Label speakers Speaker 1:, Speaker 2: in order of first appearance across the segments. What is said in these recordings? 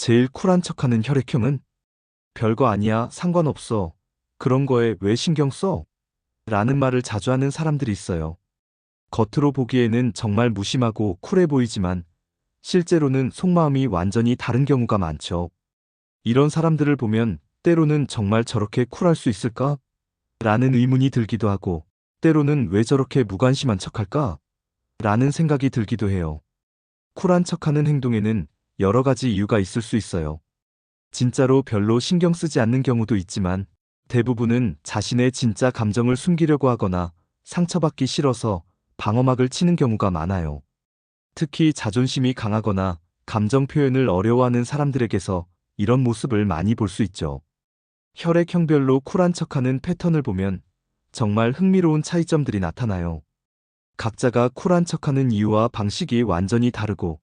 Speaker 1: 제일 쿨한 척하는 혈액형은? 별거 아니야, 상관없어. 그런 거에 왜 신경 써? 라는 말을 자주 하는 사람들이 있어요. 겉으로 보기에는 정말 무심하고 쿨해 보이지만 실제로는 속마음이 완전히 다른 경우가 많죠. 이런 사람들을 보면 때로는 정말 저렇게 쿨할 수 있을까? 라는 의문이 들기도 하고 때로는 왜 저렇게 무관심한 척할까? 라는 생각이 들기도 해요. 쿨한 척하는 행동에는 여러 가지 이유가 있을 수 있어요. 진짜로 별로 신경 쓰지 않는 경우도 있지만 대부분은 자신의 진짜 감정을 숨기려고 하거나 상처받기 싫어서 방어막을 치는 경우가 많아요. 특히 자존심이 강하거나 감정 표현을 어려워하는 사람들에게서 이런 모습을 많이 볼 수 있죠. 혈액형별로 쿨한 척하는 패턴을 보면 정말 흥미로운 차이점들이 나타나요. 각자가 쿨한 척하는 이유와 방식이 완전히 다르고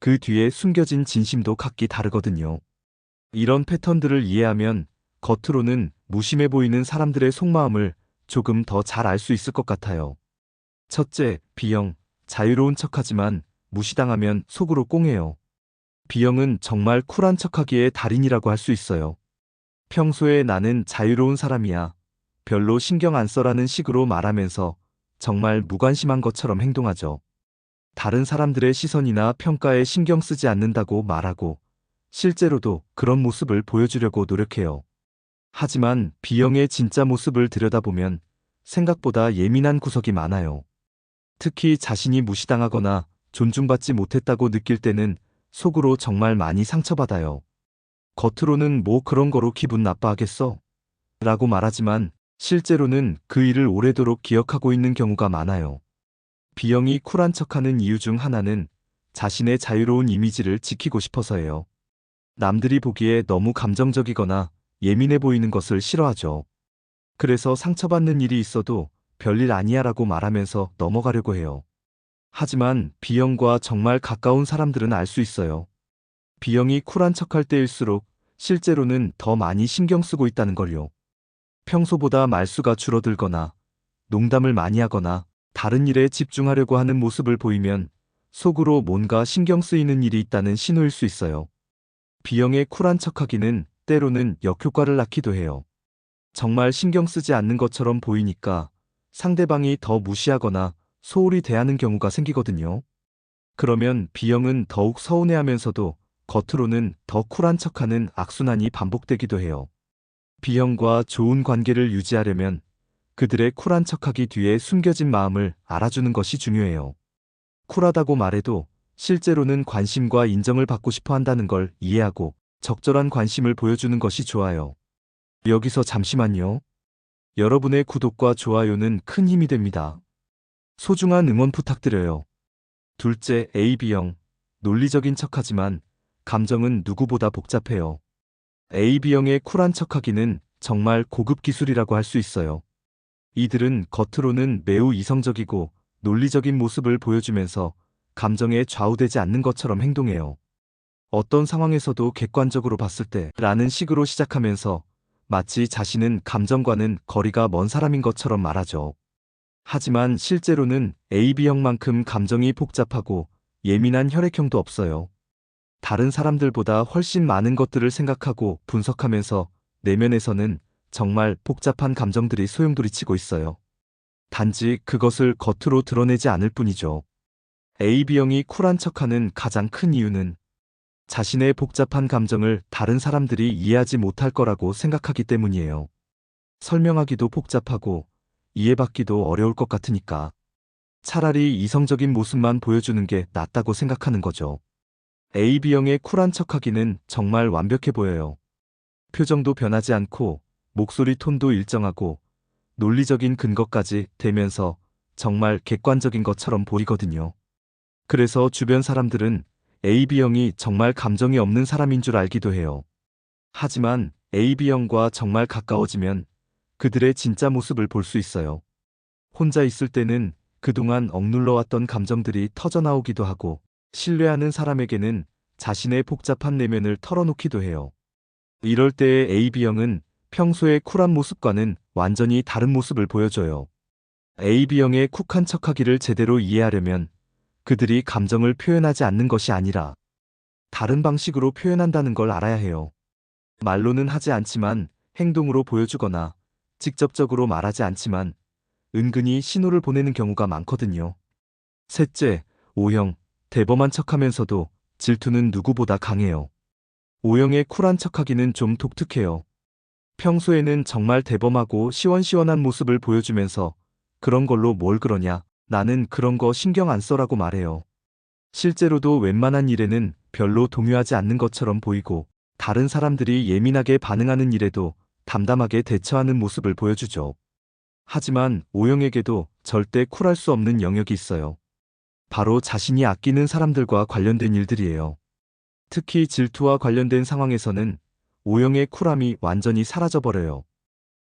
Speaker 1: 그 뒤에 숨겨진 진심도 각기 다르거든요. 이런 패턴들을 이해하면 겉으로는 무심해 보이는 사람들의 속마음을 조금 더 잘 알 수 있을 것 같아요. 첫째, B형. 자유로운 척하지만 무시당하면 속으로 꽁해요. B형은 정말 쿨한 척하기에 달인이라고 할 수 있어요. 평소에 나는 자유로운 사람이야. 별로 신경 안 써라는 식으로 말하면서 정말 무관심한 것처럼 행동하죠. 다른 사람들의 시선이나 평가에 신경 쓰지 않는다고 말하고 실제로도 그런 모습을 보여주려고 노력해요. 하지만 B형의 진짜 모습을 들여다보면 생각보다 예민한 구석이 많아요. 특히 자신이 무시당하거나 존중받지 못했다고 느낄 때는 속으로 정말 많이 상처받아요. 겉으로는 뭐 그런 거로 기분 나빠하겠어? 라고 말하지만 실제로는 그 일을 오래도록 기억하고 있는 경우가 많아요. B형이 쿨한 척하는 이유 중 하나는 자신의 자유로운 이미지를 지키고 싶어서예요. 남들이 보기에 너무 감정적이거나 예민해 보이는 것을 싫어하죠. 그래서 상처받는 일이 있어도 별일 아니야 라고 말하면서 넘어가려고 해요. 하지만 B형과 정말 가까운 사람들은 알 수 있어요. B형이 쿨한 척할 때일수록 실제로는 더 많이 신경 쓰고 있다는 걸요. 평소보다 말수가 줄어들거나 농담을 많이 하거나 다른 일에 집중하려고 하는 모습을 보이면 속으로 뭔가 신경 쓰이는 일이 있다는 신호일 수 있어요. B형의 쿨한 척하기는 때로는 역효과를 낳기도 해요. 정말 신경 쓰지 않는 것처럼 보이니까 상대방이 더 무시하거나 소홀히 대하는 경우가 생기거든요. 그러면 B형은 더욱 서운해하면서도 겉으로는 더 쿨한 척하는 악순환이 반복되기도 해요. B형과 좋은 관계를 유지하려면 그들의 쿨한 척하기 뒤에 숨겨진 마음을 알아주는 것이 중요해요. 쿨하다고 말해도 실제로는 관심과 인정을 받고 싶어 한다는 걸 이해하고 적절한 관심을 보여주는 것이 좋아요. 여기서 잠시만요. 여러분의 구독과 좋아요는 큰 힘이 됩니다. 소중한 응원 부탁드려요. 둘째, AB형. 논리적인 척하지만 감정은 누구보다 복잡해요. AB형의 쿨한 척하기는 정말 고급 기술이라고 할 수 있어요. 이들은 겉으로는 매우 이성적이고 논리적인 모습을 보여주면서 감정에 좌우되지 않는 것처럼 행동해요. 어떤 상황에서도 객관적으로 봤을 때 라는 식으로 시작하면서 마치 자신은 감정과는 거리가 먼 사람인 것처럼 말하죠. 하지만 실제로는 AB형만큼 감정이 복잡하고 예민한 혈액형도 없어요. 다른 사람들보다 훨씬 많은 것들을 생각하고 분석하면서 내면에서는 정말 복잡한 감정들이 소용돌이치고 있어요. 단지 그것을 겉으로 드러내지 않을 뿐이죠. AB형이 쿨한 척하는 가장 큰 이유는 자신의 복잡한 감정을 다른 사람들이 이해하지 못할 거라고 생각하기 때문이에요. 설명하기도 복잡하고 이해받기도 어려울 것 같으니까 차라리 이성적인 모습만 보여주는 게 낫다고 생각하는 거죠. AB형의 쿨한 척하기는 정말 완벽해 보여요. 표정도 변하지 않고 목소리 톤도 일정하고 논리적인 근거까지 되면서 정말 객관적인 것처럼 보이거든요. 그래서 주변 사람들은 AB형이 정말 감정이 없는 사람인 줄 알기도 해요. 하지만 AB형과 정말 가까워지면 그들의 진짜 모습을 볼 수 있어요. 혼자 있을 때는 그동안 억눌러왔던 감정들이 터져나오기도 하고 신뢰하는 사람에게는 자신의 복잡한 내면을 털어놓기도 해요. 이럴 때의 AB형은 평소의 쿨한 모습과는 완전히 다른 모습을 보여줘요. AB형의 쿡한 척하기를 제대로 이해하려면 그들이 감정을 표현하지 않는 것이 아니라 다른 방식으로 표현한다는 걸 알아야 해요. 말로는 하지 않지만 행동으로 보여주거나 직접적으로 말하지 않지만 은근히 신호를 보내는 경우가 많거든요. 셋째, O형, 대범한 척하면서도 질투는 누구보다 강해요. O형의 쿨한 척하기는 좀 독특해요. 평소에는 정말 대범하고 시원시원한 모습을 보여주면서 그런 걸로 뭘 그러냐, 나는 그런 거 신경 안 써라고 말해요. 실제로도 웬만한 일에는 별로 동요하지 않는 것처럼 보이고 다른 사람들이 예민하게 반응하는 일에도 담담하게 대처하는 모습을 보여주죠. 하지만 오영에게도 절대 쿨할 수 없는 영역이 있어요. 바로 자신이 아끼는 사람들과 관련된 일들이에요. 특히 질투와 관련된 상황에서는 오영의 쿨함이 완전히 사라져버려요.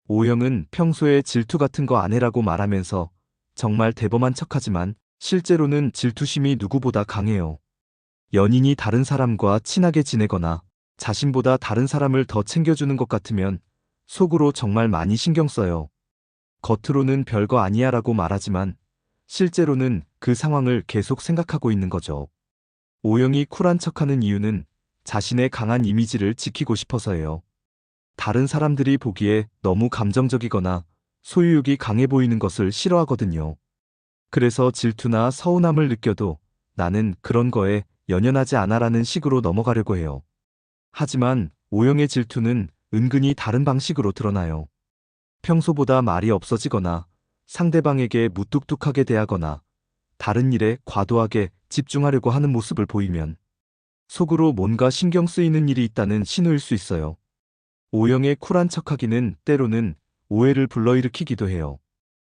Speaker 1: 오영은 평소에 질투 같은 거 안 해라고 말하면서 정말 대범한 척하지만 실제로는 질투심이 누구보다 강해요. 연인이 다른 사람과 친하게 지내거나 자신보다 다른 사람을 더 챙겨주는 것 같으면 속으로 정말 많이 신경 써요. 겉으로는 별거 아니야 라고 말하지만 실제로는 그 상황을 계속 생각하고 있는 거죠. 오영이 쿨한 척하는 이유는 자신의 강한 이미지를 지키고 싶어서예요. 다른 사람들이 보기에 너무 감정적이거나 소유욕이 강해 보이는 것을 싫어하거든요. 그래서 질투나 서운함을 느껴도 나는 그런 거에 연연하지 않아라는 식으로 넘어가려고 해요. 하지만 오영의 질투는 은근히 다른 방식으로 드러나요. 평소보다 말이 없어지거나 상대방에게 무뚝뚝하게 대하거나 다른 일에 과도하게 집중하려고 하는 모습을 보이면 속으로 뭔가 신경 쓰이는 일이 있다는 신호일 수 있어요. 오영의 쿨한 척하기는 때로는 오해를 불러일으키기도 해요.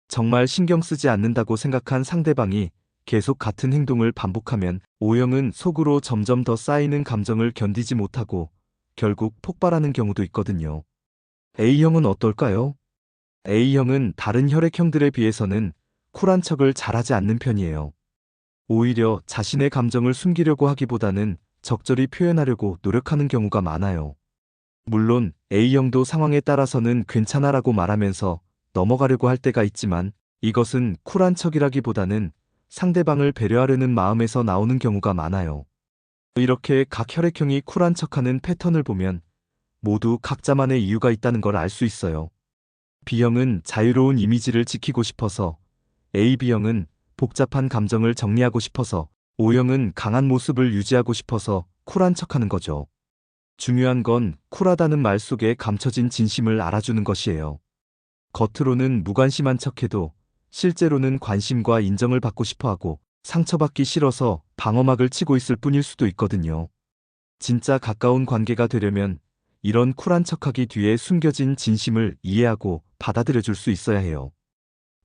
Speaker 1: 정말 신경 쓰지 않는다고 생각한 상대방이 계속 같은 행동을 반복하면 오영은 속으로 점점 더 쌓이는 감정을 견디지 못하고 결국 폭발하는 경우도 있거든요. A형은 어떨까요? A형은 다른 혈액형들에 비해서는 쿨한 척을 잘하지 않는 편이에요. 오히려 자신의 감정을 숨기려고 하기보다는 적절히 표현하려고 노력하는 경우가 많아요. 물론 A형도 상황에 따라서는 괜찮아라고 말하면서 넘어가려고 할 때가 있지만 이것은 쿨한 척이라기보다는 상대방을 배려하려는 마음에서 나오는 경우가 많아요. 이렇게 각 혈액형이 쿨한 척하는 패턴을 보면 모두 각자만의 이유가 있다는 걸 알 수 있어요. B형은 자유로운 이미지를 지키고 싶어서, AB형은 복잡한 감정을 정리하고 싶어서, O형은 강한 모습을 유지하고 싶어서 쿨한 척하는 거죠. 중요한 건 쿨하다는 말 속에 감춰진 진심을 알아주는 것이에요. 겉으로는 무관심한 척해도 실제로는 관심과 인정을 받고 싶어 하고 상처받기 싫어서 방어막을 치고 있을 뿐일 수도 있거든요. 진짜 가까운 관계가 되려면 이런 쿨한 척하기 뒤에 숨겨진 진심을 이해하고 받아들여 줄 수 있어야 해요.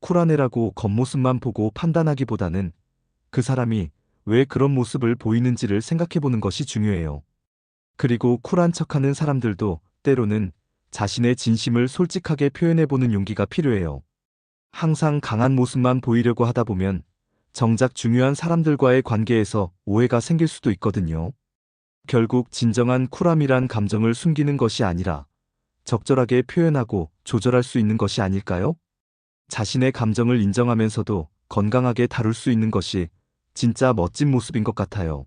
Speaker 1: 쿨한 애라고 겉모습만 보고 판단하기보다는 그 사람이 왜 그런 모습을 보이는지를 생각해 보는 것이 중요해요. 그리고 쿨한 척하는 사람들도 때로는 자신의 진심을 솔직하게 표현해 보는 용기가 필요해요. 항상 강한 모습만 보이려고 하다 보면 정작 중요한 사람들과의 관계에서 오해가 생길 수도 있거든요. 결국 진정한 쿨함이란 감정을 숨기는 것이 아니라 적절하게 표현하고 조절할 수 있는 것이 아닐까요? 자신의 감정을 인정하면서도 건강하게 다룰 수 있는 것이 진짜 멋진 모습인 것 같아요.